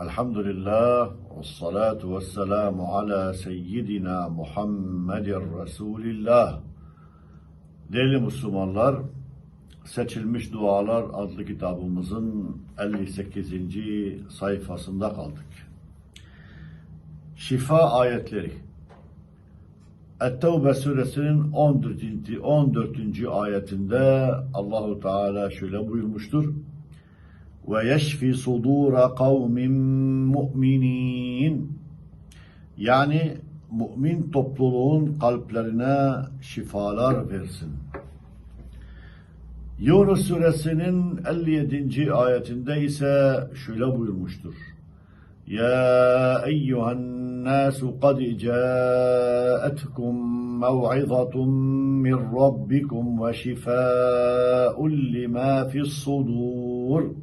Ve salatu ve selamu ala seyyidina Muhammedin Resulillah. Değerli Müslümanlar, Seçilmiş Dualar adlı kitabımızın 58. sayfasında kaldık. Şifa ayetleri. Et-Tevbe suresinin 14. 14. ayetinde Allahu Teala şöyle buyurmuştur. Ve yeşfi sudura kavmin mu'minin. Yani mümin topluluğun kalplerine şifalar versin. Yunus suresinin 57. ayetinde ise şöyle buyurmuştur. يا أيها الناس قد جاءتكم موعظة من ربكم وشفاء لما في الصدور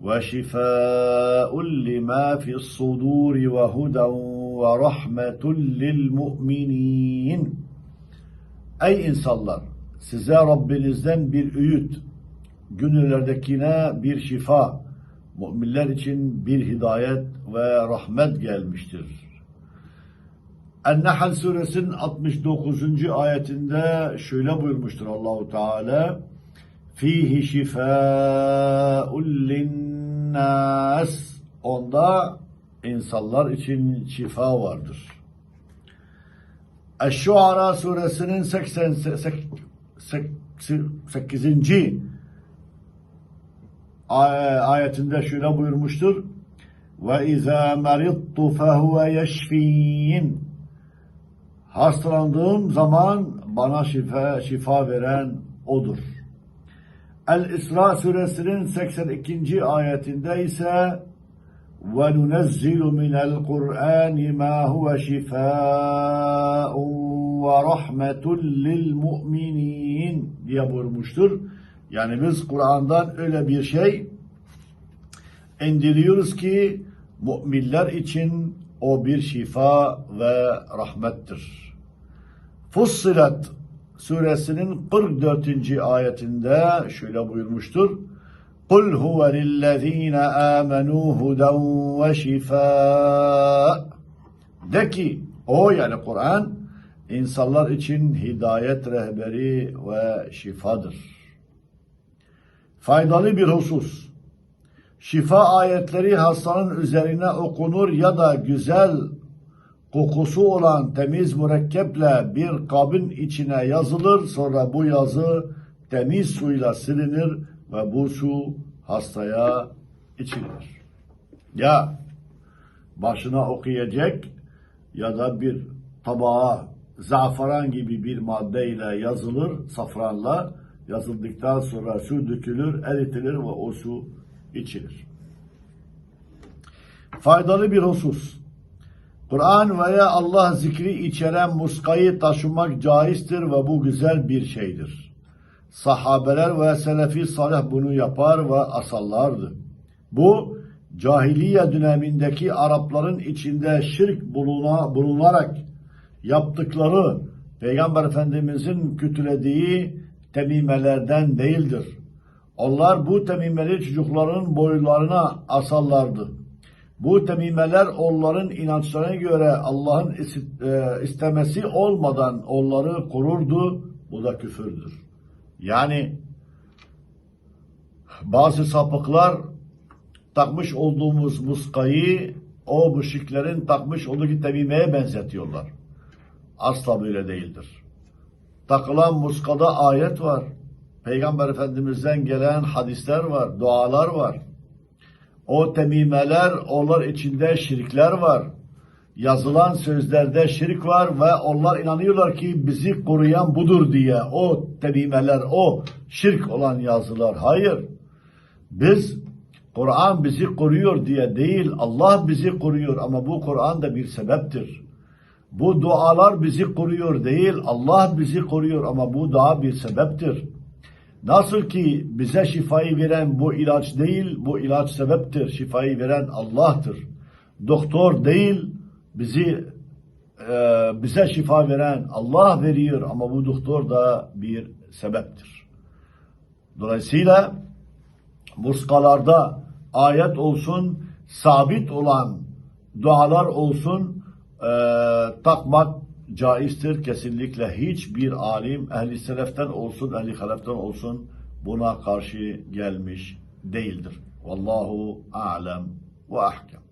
وشفاء لما في الصدور وهدى ورحمة للمؤمنين Ey insanlar! Size Rabbinizden bir öğüt, gönüllerdekine bir şifa, müminler için bir hidayet ve rahmet gelmiştir. En-Nahl suresinin 69. ayetinde şöyle buyurmuştur Allahu Teala: Fihi şifaun linnas. Onda insanlar için şifa vardır. Eş-Şuara suresinin 88. ayetinde şöyle buyurmuştur. Ve izâ meridtu fehuve yeşfîn. Hastalandığım zaman bana şifa, şifa veren odur. El-İsra suresinin 82. ayetinde ise وَنُنَزِّلُ مِنَ الْقُرْآنِ مَا هُوَ شِفَاءٌ وَرَحْمَةٌ لِلْمُؤْمِنِينَ diye buyurmuştur. Yani biz Kur'an'dan öyle bir şey indiriyoruz ki müminler için o bir şifa ve rahmettir. Fussilet suresinin 44. ayetinde şöyle buyurmuştur. قُلْ هُوَ لِلَّذ۪ينَ آمَنُوا هُدًى وَشِفَاء De ki, o yani Kur'an, insanlar için hidayet rehberi ve şifadır. Faydalı bir husus. Şifa ayetleri hastanın üzerine okunur ya da güzel kokusu olan temiz mürekkeple bir kabın içine yazılır. Sonra bu yazı temiz suyla silinir ve bu su hastaya içilir. Ya başına okuyacak ya da bir tabağa zafaran gibi bir maddeyle yazılır, safranla yazıldıktan sonra su dökülür, eritilir ve o su içilir. Faydalı bir husus. Kur'an veya Allah zikri içeren muskayı taşımak caizdir ve bu güzel bir şeydir. Sahabeler ve selefi salih bunu yapar ve asallardı. Bu cahiliye dönemindeki Arapların içinde şirk buluna, bulunarak yaptıkları Peygamber Efendimizin kötülediği temimelerden değildir. Onlar bu temimeli çocukların boylarına asallardı. Bu temimeler onların inançlarına göre Allah'ın istemesi olmadan onları korurdu. Bu da küfürdür. Yani bazı sapıklar takmış olduğumuz muskayı o müşriklerin takmış olduğu temimeye benzetiyorlar. Asla böyle değildir. Takılan muskada ayet var. Peygamber Efendimiz'den gelen hadisler var, dualar var. O temimeler, onlar içinde şirkler var. Yazılan sözlerde şirk var ve onlar inanıyorlar ki bizi koruyan budur diye. O temimeler, o şirk olan yazılar. Hayır. Biz Kur'an bizi koruyor diye değil, Allah bizi koruyor ama bu Kur'an da bir sebeptir. Bu dualar bizi koruyor değil, Allah bizi koruyor ama bu daha bir sebeptir. Nasıl ki bize şifayı veren bu ilaç değil, bu ilaç sebeptir. Şifayı veren Allah'tır. Doktor değil, bizi e, bize şifa veren Allah veriyor ama bu doktor da bir sebeptir. Dolayısıyla muskalarda ayet olsun, sabit olan dualar olsun e, takmak caizdir. Kesinlikle hiçbir alim ehli seleften olsun, ehli haleften olsun buna karşı gelmiş değildir. Vallahu alem ve ahkem.